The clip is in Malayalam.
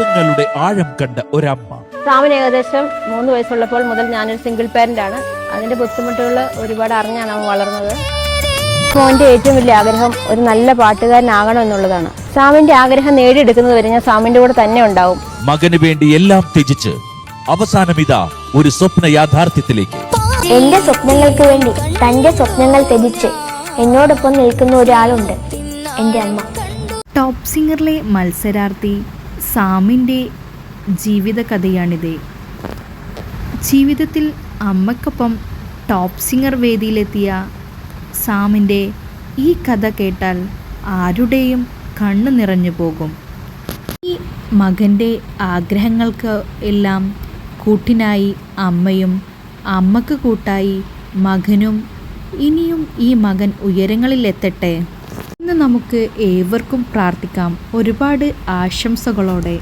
സുഖങ്ങളുടെ ആഴം കണ്ട ഒരമ്മ. സാമിന് ഏകദേശം മൂന്ന് വയസ്സുള്ളപ്പോൾ മുതൽ ഞാനൊരു സിംഗിൾ പാരന്റ് ആണ്. അതിന്റെ ബുദ്ധിമുട്ടുകൾ ഒരുപാട് അറിഞ്ഞാണ് അവൻ വളർന്നത്. മോന്റെ ഏറ്റവും വലിയ ആഗ്രഹം ഒരു നല്ല പാട്ടുകാരനാകണം എന്നുള്ളതാണ്. സാമിന്റെ ആഗ്രഹം നേടിയെടുക്കുന്നത് വരെ ഞാൻ സാമിന്റെ കൂടെ തന്നെ ഉണ്ടാവും. മകന് വേണ്ടി എല്ലാം ത്യജിച്ച് അവസാനം ഇതാ ഒരു സ്വപ്ന യാഥാർത്ഥ്യത്തിലേക്ക്. എന്റെ സ്വപ്നങ്ങൾക്ക് വേണ്ടി തന്റെ സ്വപ്നങ്ങൾ ത്യജിച്ച് എന്നോടൊപ്പം നിൽക്കുന്ന ഒരാളുണ്ട് എന്റെ അമ്മ. ടോപ്പ് സിംഗറിലെ മത്സരാർത്ഥി സാമിന്റെ ജീവിതകഥയാണിത്. ജീവിതത്തിൽ അമ്മക്കൊപ്പം ടോപ്പ് സിംഗർ വേദിയിലെത്തിയ സാമിന്റെ ഈ കഥ കേട്ടാൽ ആരുടെയും കണ്ണു നിറഞ്ഞു പോകും. ഈ മകന്റെ ആഗ്രഹങ്ങൾക്ക് എല്ലാം കൂട്ടിനായി അമ്മയും അമ്മയ്ക്ക് കൂട്ടായി മകനും ഇനിയും ഈ മകൻ ഉയരങ്ങളിലെത്തട്ടെ? ഇന്ന് നമുക്ക് ഏവർക്കും പ്രാർത്ഥിക്കാം. ഒരുപാട് ആശംസകളോടെ